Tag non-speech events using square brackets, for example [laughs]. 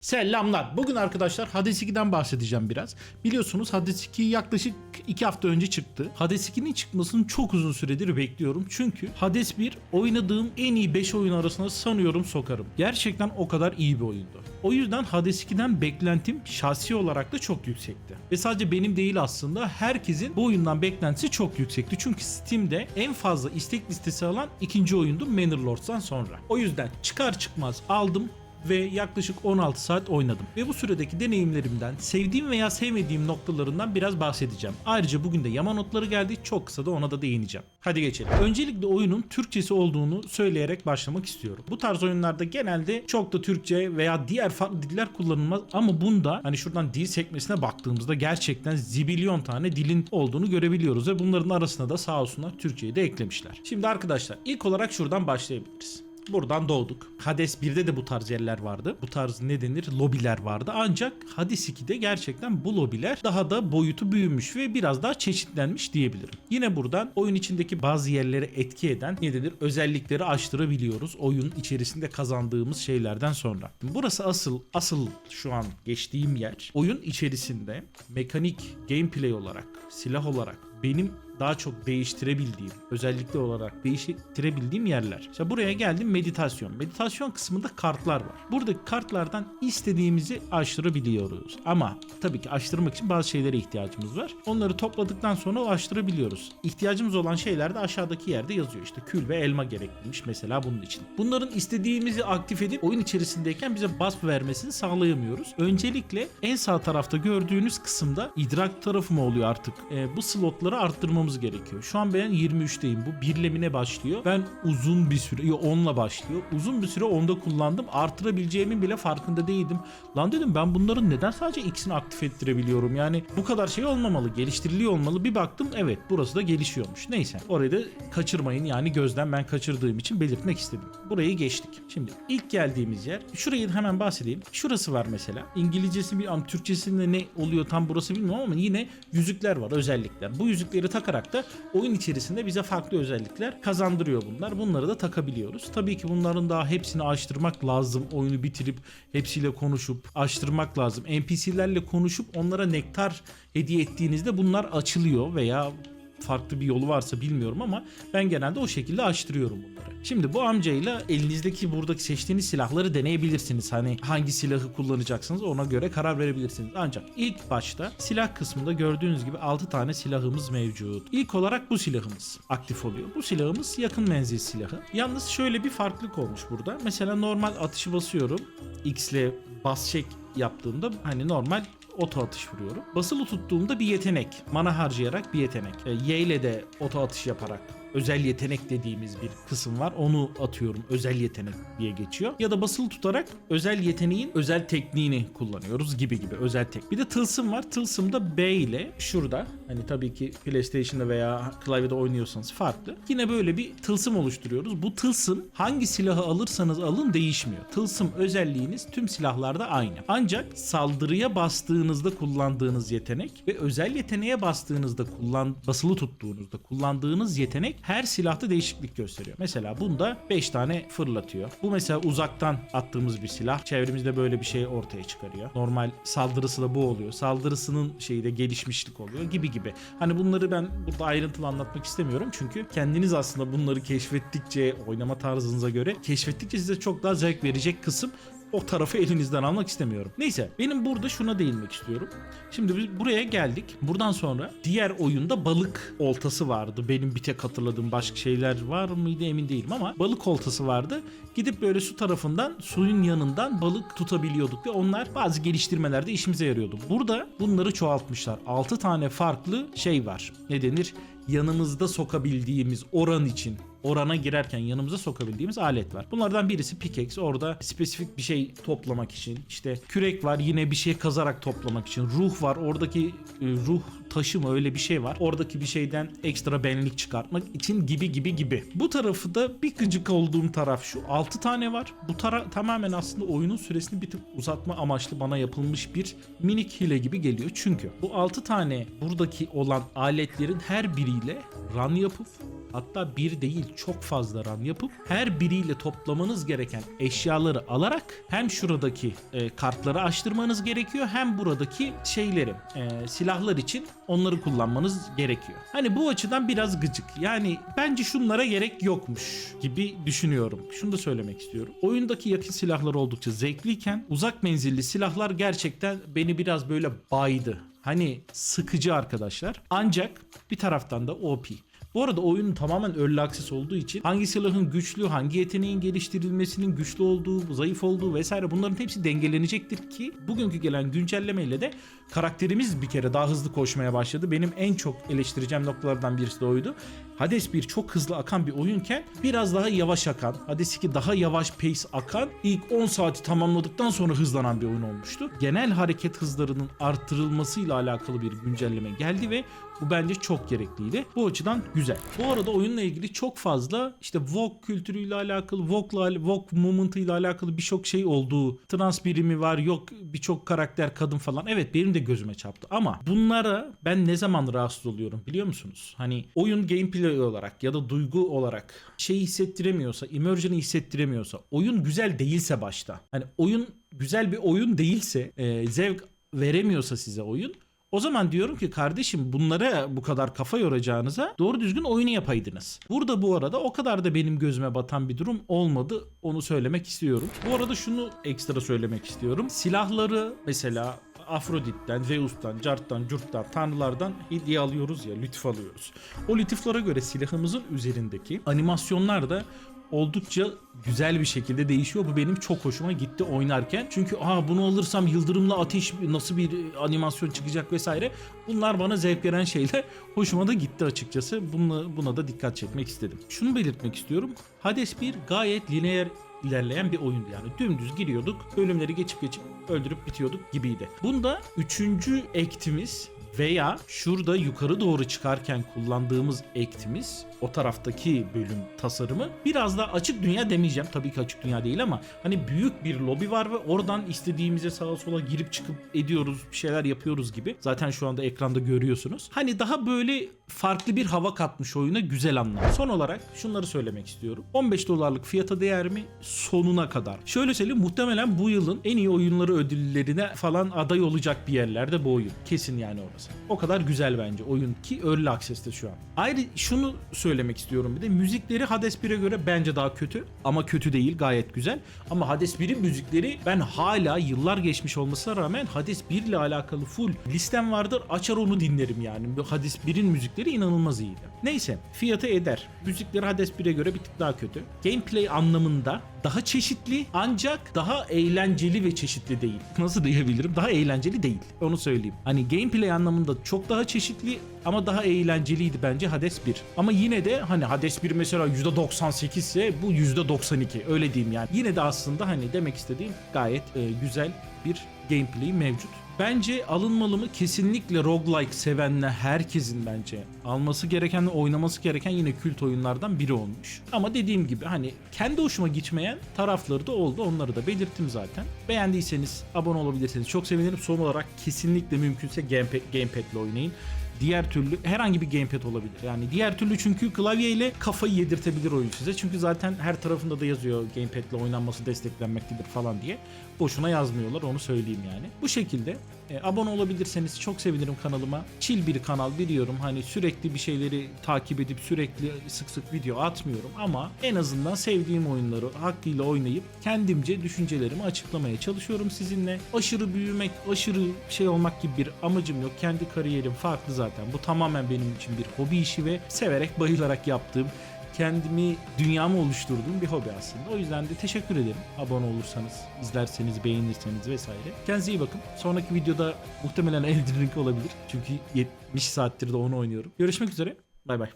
Selamlar. Bugün arkadaşlar Hades 2'den bahsedeceğim biraz. Biliyorsunuz Hades 2 yaklaşık 2 hafta önce çıktı. Hades 2'nin çıkmasını çok uzun süredir bekliyorum. Çünkü Hades 1 oynadığım en iyi 5 oyun arasına sanıyorum sokarım. Gerçekten o kadar iyi bir oyundu. O yüzden Hades 2'den beklentim şahsi olarak da çok yüksekti. Ve sadece benim değil aslında herkesin bu oyundan beklentisi çok yüksekti. Çünkü Steam'de en fazla istek listesi alan ikinci oyundu Manor Lords'tan sonra. O yüzden çıkar çıkmaz aldım ve yaklaşık 16 saat oynadım. Ve bu süredeki deneyimlerimden, sevdiğim veya sevmediğim noktalarından biraz bahsedeceğim. Ayrıca bugün de yama notları geldi. Çok kısa da ona da değineceğim. Hadi geçelim. Öncelikle oyunun Türkçesi olduğunu söyleyerek başlamak istiyorum. Bu tarz oyunlarda genelde çok da Türkçe veya diğer farklı diller kullanılmaz ama bunda hani şuradan dil sekmesine baktığımızda gerçekten zibilyon tane dilin olduğunu görebiliyoruz ve bunların arasına da sağ olsunlar Türkçeyi de eklemişler. Şimdi arkadaşlar ilk olarak şuradan başlayabiliriz. Buradan doğduk. Hades 1'de de bu tarz yerler vardı. Bu tarz ne denir? Lobiler vardı. Ancak Hades 2'de gerçekten bu lobiler daha da boyutu büyümüş ve biraz daha çeşitlenmiş diyebilirim. Yine buradan oyun içindeki bazı yerlere etki eden ne denir? Özellikleri açtırabiliyoruz. Oyun içerisinde kazandığımız şeylerden sonra. Burası asıl asıl şu an geçtiğim yer. Oyun içerisinde mekanik gameplay olarak, silah olarak benim daha çok değiştirebildiğim, özellikle olarak değiştirebildiğim yerler. İşte buraya geldim meditasyon. Meditasyon kısmında kartlar var. Buradaki kartlardan istediğimizi açtırabiliyoruz. Ama tabii ki açtırmak için bazı şeylere ihtiyacımız var. Onları topladıktan sonra o açtırabiliyoruz. İhtiyacımız olan şeyler de aşağıdaki yerde yazıyor. İşte kül ve elma gerekliymiş mesela bunun için. Bunların istediğimizi aktif edip oyun içerisindeyken bize basp vermesini sağlayamıyoruz. Öncelikle en sağ tarafta gördüğünüz kısımda idrak tarafı mı oluyor artık? Ee, bu slotları arttırmamız gerekiyor. Şu an ben 23'teyim. Bu birlemine başlıyor. Ben uzun bir süre, yo 10'la başlıyor. Uzun bir süre 10'da kullandım. Artırabileceğimin bile farkında değildim. Lan dedim ben bunların neden sadece X'ini aktif ettirebiliyorum? Yani bu kadar şey olmamalı. Geliştiriliyor olmalı. Bir baktım evet burası da gelişiyormuş. Neyse orayı da kaçırmayın. Yani gözden ben kaçırdığım için belirtmek istedim. Burayı geçtik. Şimdi ilk geldiğimiz yer. Şurayı hemen bahsedeyim. Şurası var mesela. İngilizcesi bir am Türkçesinde ne oluyor tam burası bilmiyorum ama yine yüzükler var özellikler. Bu yüzükleri takarak da oyun içerisinde bize farklı özellikler kazandırıyor bunlar. Bunları da takabiliyoruz. Tabii ki bunların daha hepsini açtırmak lazım. Oyunu bitirip hepsiyle konuşup açtırmak lazım. NPC'lerle konuşup onlara nektar hediye ettiğinizde bunlar açılıyor veya farklı bir yolu varsa bilmiyorum ama ben genelde o şekilde açtırıyorum bunları. Şimdi bu amcayla elinizdeki buradaki seçtiğiniz silahları deneyebilirsiniz. Hani hangi silahı kullanacaksınız ona göre karar verebilirsiniz. Ancak ilk başta silah kısmında gördüğünüz gibi 6 tane silahımız mevcut. İlk olarak bu silahımız aktif oluyor. Bu silahımız yakın menzil silahı. Yalnız şöyle bir farklılık olmuş burada. Mesela normal atışı basıyorum. X ile bas çek yaptığımda hani normal oto atış vuruyorum. Basılı tuttuğumda bir yetenek. Mana harcayarak bir yetenek. E, y ile de oto atış yaparak özel yetenek dediğimiz bir kısım var. Onu atıyorum. Özel yetenek diye geçiyor. Ya da basılı tutarak özel yeteneğin özel tekniğini kullanıyoruz gibi gibi özel tek. Bir de tılsım var. Tılsımda B ile şurada hani tabii ki PlayStation'da veya klavyede oynuyorsanız farklı. Yine böyle bir tılsım oluşturuyoruz. Bu tılsım hangi silahı alırsanız alın değişmiyor. Tılsım özelliğiniz tüm silahlarda aynı. Ancak saldırıya bastığınızda kullandığınız yetenek ve özel yeteneğe bastığınızda kullan basılı tuttuğunuzda kullandığınız yetenek her silahta değişiklik gösteriyor. Mesela bunda 5 tane fırlatıyor. Bu mesela uzaktan attığımız bir silah. Çevremizde böyle bir şey ortaya çıkarıyor. Normal saldırısı da bu oluyor. Saldırısının şeyi de gelişmişlik oluyor gibi gibi. Hani bunları ben burada ayrıntılı anlatmak istemiyorum. Çünkü kendiniz aslında bunları keşfettikçe oynama tarzınıza göre keşfettikçe size çok daha zevk verecek kısım o tarafı elinizden almak istemiyorum. Neyse benim burada şuna değinmek istiyorum. Şimdi biz buraya geldik. Buradan sonra diğer oyunda balık oltası vardı. Benim bir tek hatırladığım başka şeyler var mıydı emin değilim ama balık oltası vardı. Gidip böyle su tarafından suyun yanından balık tutabiliyorduk ve onlar bazı geliştirmelerde işimize yarıyordu. Burada bunları çoğaltmışlar. 6 tane farklı şey var. Ne denir? yanımızda sokabildiğimiz oran için orana girerken yanımıza sokabildiğimiz alet var. Bunlardan birisi pickaxe orada spesifik bir şey toplamak için. İşte kürek var yine bir şey kazarak toplamak için. Ruh var oradaki e, ruh taşı mı öyle bir şey var. Oradaki bir şeyden ekstra benlik çıkartmak için gibi gibi gibi. Bu tarafı da bir gıcık olduğum taraf şu. 6 tane var. Bu tara tamamen aslında oyunun süresini bir tık uzatma amaçlı bana yapılmış bir minik hile gibi geliyor. Çünkü bu 6 tane buradaki olan aletlerin her biriyle run yapıp hatta bir değil çok fazla run yapıp her biriyle toplamanız gereken eşyaları alarak hem şuradaki e, kartları açtırmanız gerekiyor hem buradaki şeyleri e, silahlar için onları kullanmanız gerekiyor. Hani bu açıdan biraz gıcık. Yani bence şunlara gerek yokmuş gibi düşünüyorum. Şunu da söylemek istiyorum. Oyundaki yakın silahlar oldukça zevkliyken uzak menzilli silahlar gerçekten beni biraz böyle baydı. Hani sıkıcı arkadaşlar. Ancak bir taraftan da OP. Bu arada oyun tamamen early access olduğu için hangi silahın güçlü, hangi yeteneğin geliştirilmesinin güçlü olduğu, zayıf olduğu vesaire bunların hepsi dengelenecektir ki bugünkü gelen güncellemeyle de karakterimiz bir kere daha hızlı koşmaya başladı. Benim en çok eleştireceğim noktalardan birisi de oydu. Hades 1 çok hızlı akan bir oyunken biraz daha yavaş akan, Hades 2 daha yavaş pace akan, ilk 10 saati tamamladıktan sonra hızlanan bir oyun olmuştu. Genel hareket hızlarının artırılmasıyla alakalı bir güncelleme geldi ve bu bence çok gerekliydi. Bu açıdan güzel. Bu arada oyunla ilgili çok fazla işte Vogue kültürüyle alakalı, Vogue'la, Vogue movement'ıyla alakalı birçok şey olduğu, trans birimi var, yok birçok karakter kadın falan. Evet benim de gözüme çarptı ama bunlara ben ne zaman rahatsız oluyorum biliyor musunuz? Hani oyun gameplay olarak ya da duygu olarak şey hissettiremiyorsa, immersion'ı hissettiremiyorsa, oyun güzel değilse başta. Hani oyun güzel bir oyun değilse, e, zevk veremiyorsa size oyun o zaman diyorum ki kardeşim bunlara bu kadar kafa yoracağınıza doğru düzgün oyunu yapaydınız. Burada bu arada o kadar da benim gözüme batan bir durum olmadı. Onu söylemek istiyorum. Bu arada şunu ekstra söylemek istiyorum. Silahları mesela Afrodit'ten, Zeus'tan, Cart'tan, Curt'tan, tanrılardan hediye alıyoruz ya, lütuf alıyoruz. O lütuflara göre silahımızın üzerindeki animasyonlar da oldukça güzel bir şekilde değişiyor. Bu benim çok hoşuma gitti oynarken. Çünkü aa bunu alırsam yıldırımla ateş nasıl bir animasyon çıkacak vesaire. Bunlar bana zevk veren şeyler. [laughs] Hoşuma da gitti açıkçası. Buna, buna da dikkat çekmek istedim. Şunu belirtmek istiyorum. Hades 1 gayet lineer ilerleyen bir oyundu yani. Dümdüz giriyorduk, bölümleri geçip geçip öldürüp bitiyorduk gibiydi. Bunda üçüncü ektimiz veya şurada yukarı doğru çıkarken kullandığımız ektimiz o taraftaki bölüm tasarımı. Biraz da açık dünya demeyeceğim. Tabii ki açık dünya değil ama hani büyük bir lobi var ve oradan istediğimize sağa sola girip çıkıp ediyoruz bir şeyler yapıyoruz gibi. Zaten şu anda ekranda görüyorsunuz. Hani daha böyle farklı bir hava katmış oyuna güzel anlam. Son olarak şunları söylemek istiyorum. 15 dolarlık fiyata değer mi? Sonuna kadar. Şöyle söyleyeyim muhtemelen bu yılın en iyi oyunları ödüllerine falan aday olacak bir yerlerde bu oyun. Kesin yani orası. O kadar güzel bence oyun ki early access'te şu an. Ayrı şunu söylemek istiyorum bir de. Müzikleri Hades 1'e göre bence daha kötü ama kötü değil gayet güzel. Ama Hades 1'in müzikleri ben hala yıllar geçmiş olmasına rağmen Hades 1 ile alakalı full listem vardır açar onu dinlerim yani. Hades 1'in müzikleri inanılmaz iyiydi neyse fiyatı eder. Müzikleri Hades 1'e göre bir tık daha kötü. Gameplay anlamında daha çeşitli ancak daha eğlenceli ve çeşitli değil. Nasıl diyebilirim? Daha eğlenceli değil. Onu söyleyeyim. Hani gameplay anlamında çok daha çeşitli ama daha eğlenceliydi bence Hades 1. Ama yine de hani Hades 1 mesela %98 ise bu %92 öyle diyeyim yani. Yine de aslında hani demek istediğim gayet e, güzel bir gameplay mevcut. Bence alınmalı mı? Kesinlikle roguelike sevenle herkesin bence alması gereken oynaması gereken yine kült oyunlardan biri olmuş. Ama dediğim gibi hani kendi hoşuma gitmeyen tarafları da oldu. Onları da belirttim zaten. Beğendiyseniz abone olabilirsiniz. Çok sevinirim. Son olarak kesinlikle mümkünse gamepad, gamepad ile oynayın. Diğer türlü herhangi bir gamepad olabilir. Yani diğer türlü çünkü klavyeyle kafayı yedirtebilir oyun size. Çünkü zaten her tarafında da yazıyor gamepad ile oynanması desteklenmektedir falan diye. Boşuna yazmıyorlar onu söyleyeyim yani. Bu şekilde e, abone olabilirseniz çok sevinirim kanalıma. Chill bir kanal biliyorum. Hani sürekli bir şeyleri takip edip sürekli sık sık video atmıyorum ama en azından sevdiğim oyunları hakkıyla oynayıp kendimce düşüncelerimi açıklamaya çalışıyorum sizinle. Aşırı büyümek, aşırı şey olmak gibi bir amacım yok. Kendi kariyerim farklı zaten. Bu tamamen benim için bir hobi işi ve severek, bayılarak yaptığım kendimi, dünyamı oluşturduğum bir hobi aslında. O yüzden de teşekkür ederim. Abone olursanız, izlerseniz, beğenirseniz vesaire. Kendinize iyi bakın. Sonraki videoda muhtemelen Elden Ring olabilir. Çünkü 70 saattir de onu oynuyorum. Görüşmek üzere. Bay bay.